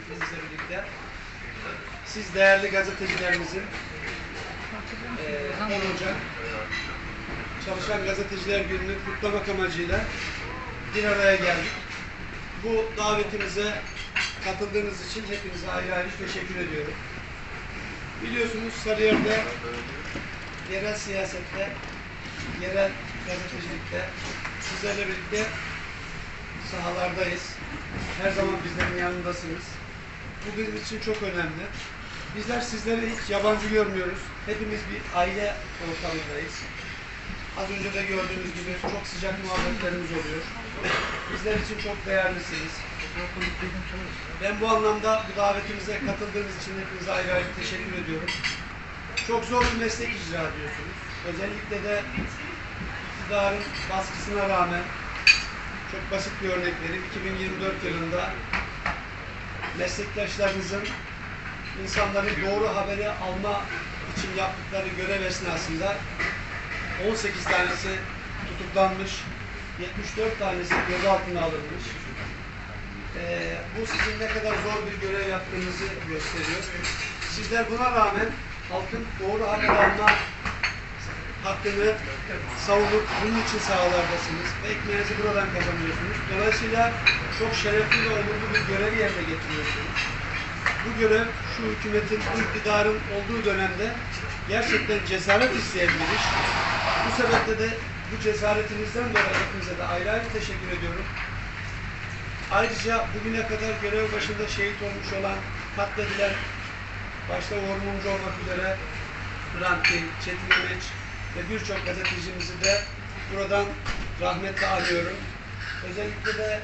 davetimizle birlikte siz değerli gazetecilerimizin eee 10 Ocak Çalışan Gazeteciler Günü'nü kutlamak amacıyla bir araya geldik. Bu davetimize katıldığınız için hepinize ayrı ayrı teşekkür ediyorum. Biliyorsunuz Sarıyer'de yerel siyasette, yerel gazetecilikte sizlerle birlikte sahalardayız. Her zaman bizlerin yanındasınız. Bu bizim için çok önemli. Bizler sizleri hiç yabancı görmüyoruz. Hepimiz bir aile ortamındayız. Az önce de gördüğünüz gibi çok sıcak muhabbetlerimiz oluyor. Bizler için çok değerlisiniz. Ben bu anlamda bu davetimize katıldığınız için hepinize ayrı ayrı teşekkür ediyorum. Çok zor bir meslek icra ediyorsunuz. Özellikle de iktidarın baskısına rağmen çok basit bir örnek vereyim. 2024 yılında meslektaşlarınızın insanların doğru haberi alma için yaptıkları görev esnasında 18 tanesi tutuklanmış, 74 tanesi gözaltına alınmış. Ee, bu sizin ne kadar zor bir görev yaptığınızı gösteriyor. Sizler buna rağmen halkın doğru haber alma hakkını savunup bunun için sahalardasınız ve ekmeğinizi buradan kazanıyorsunuz. Dolayısıyla çok şerefli ve onurlu bir görev yerine getiriyorsunuz. Bu görev şu hükümetin, bu iktidarın olduğu dönemde gerçekten cesaret isteyen bir iş. Bu sebeple de bu cesaretinizden dolayı hepinize de ayrı ayrı teşekkür ediyorum. Ayrıca bugüne kadar görev başında şehit olmuş olan, katledilen, başta Uğur Mumcu olmak üzere Hrant Çetin Ömeç ve birçok gazetecimizi de buradan rahmetle anıyorum. Özellikle de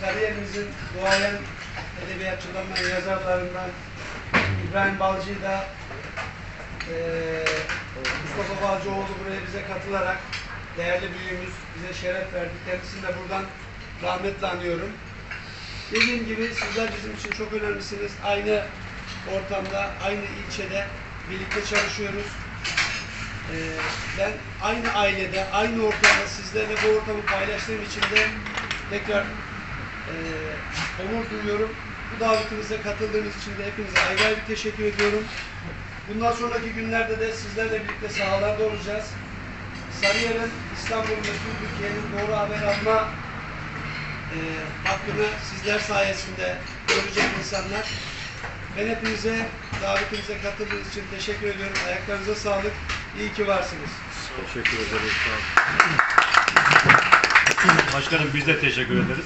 kariyerimizin duayen edebiyatçılarından, yazarlarından İbrahim Balcı'yı da eee Mustafa Balcıoğlu buraya bize katılarak değerli büyüğümüz bize şeref verdi. Kendisini de buradan rahmetle anıyorum. Dediğim gibi sizler bizim için çok önemlisiniz. Aynı ortamda, aynı ilçede birlikte çalışıyoruz. Ee, ben aynı ailede, aynı ortamda sizlerle bu ortamı paylaştığım için de tekrar e, onur duyuyorum. Bu davetimize katıldığınız için de hepinize ayrı ayrı teşekkür ediyorum. Bundan sonraki günlerde de sizlerle birlikte sahalarda olacağız. Sarıyer'in İstanbul'un ve Türkiye'nin doğru haber alma e, hakkını sizler sayesinde görecek insanlar. Ben hepinize davetimize katıldığınız için teşekkür ediyorum. Ayaklarınıza sağlık. İyi ki varsınız. Teşekkür ederiz. Başkanım biz de teşekkür ederiz.